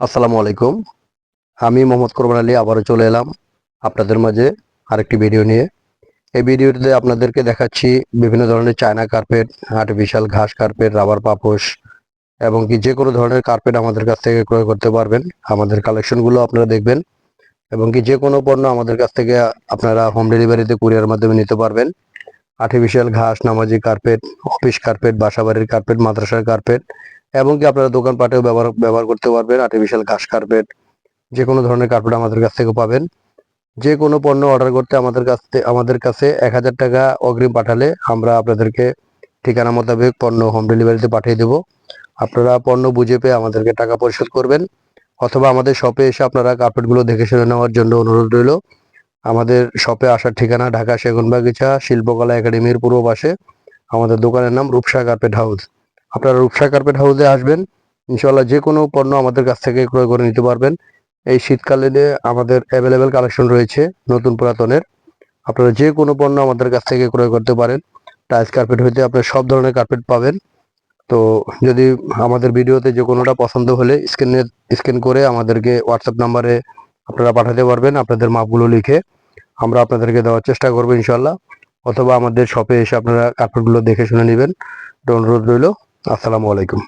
আসসালামু আলাইকুম। আমি মোহাম্মদ কোরবান আলী, আবারও চলে এলাম আপনাদের মাঝে আরেকটি ভিডিও নিয়ে। এই ভিডিওটিতে আপনাদেরকে দেখাচ্ছি বিভিন্ন ধরনের চায়না কার্পেট আর্টিফিশিয়াল ঘাস কার্পেট রাবার পাপোশ এবং কি যে কোনো ধরনের কার্পেট আমাদের কাছ থেকে ক্রয় করতে পারবেন। আমাদের কালেকশনগুলো আপনারা দেখবেন এবং কি যে কোনো পণ্য আমাদের কাছ থেকে আপনারা হোম ডেলিভারিতে কুরিয়ার মাধ্যমে নিতে পারবেন। আর্টিফিশিয়াল ঘাস, নামাজি কার্পেট অফিস কার্পেট, বাসাবাড়ির কার্পেট, মাদ্রাসার কার্পেট এবং কি আপনারা দোকানপাটেও ব্যবহার ব্যবহার করতে পারবেন আর্টিফিশিয়াল ঘাস কার্পেট যে কোনো ধরনের কার্পেট আমাদের কাছ থেকে পাবেন। যে কোনো পণ্য অর্ডার করতে আমাদের কাছ আমাদের কাছে এক হাজার টাকা অগ্রিম পাঠালে আমরা আপনাদেরকে ঠিকানা মোতাবেক পণ্য হোম ডেলিভারিতে পাঠিয়ে দেব। আপনারা পণ্য বুঝে পেয়ে আমাদেরকে টাকা পরিশোধ করবেন, অথবা আমাদের শপে এসে আপনারা কার্পেটগুলো দেখে শুনে নেওয়ার জন্য অনুরোধ রইল। আমাদের শপে আসার ঠিকানা ঢাকা সেগুনবাগিচা শিল্পকলা একাডেমির পূর্ব পাশে। আমাদের দোকানের নাম রূপসা কার্পেট হাউস আপনারা রূপসা কার্পেট হাউসে আসবেন ইনশাল্লাহ যে কোনো পণ্য আমাদের কাছ থেকে ক্রয় করে নিতে পারবেন। এই শীতকালে আমাদের অ্যাভেলেবেল কালেকশন রয়েছে, নতুন পুরাতনের। আপনারা যে কোনো পণ্য আমাদের কাছ থেকে ক্রয় করতে পারেন। টাইলস কার্পেট হইতে আপনারা সব ধরনের কার্পেট পাবেন। তো যদি আমাদের ভিডিওতে যে কোনোটা পছন্দ হলে স্ক্রিনে স্ক্যান করে আমাদেরকে হোয়াটসঅ্যাপ নাম্বারে আপনারা পাঠাতে পারবেন, আপনাদের মাপগুলো লিখে আমরা আপনাদেরকে দেওয়ার চেষ্টা করব ইনশাল্লাহ অথবা আমাদের শপে এসে আপনারা কার্পেটগুলো দেখে শুনে নেবেন। অনুরোধ রইল। আসসালামু আলাইকুম।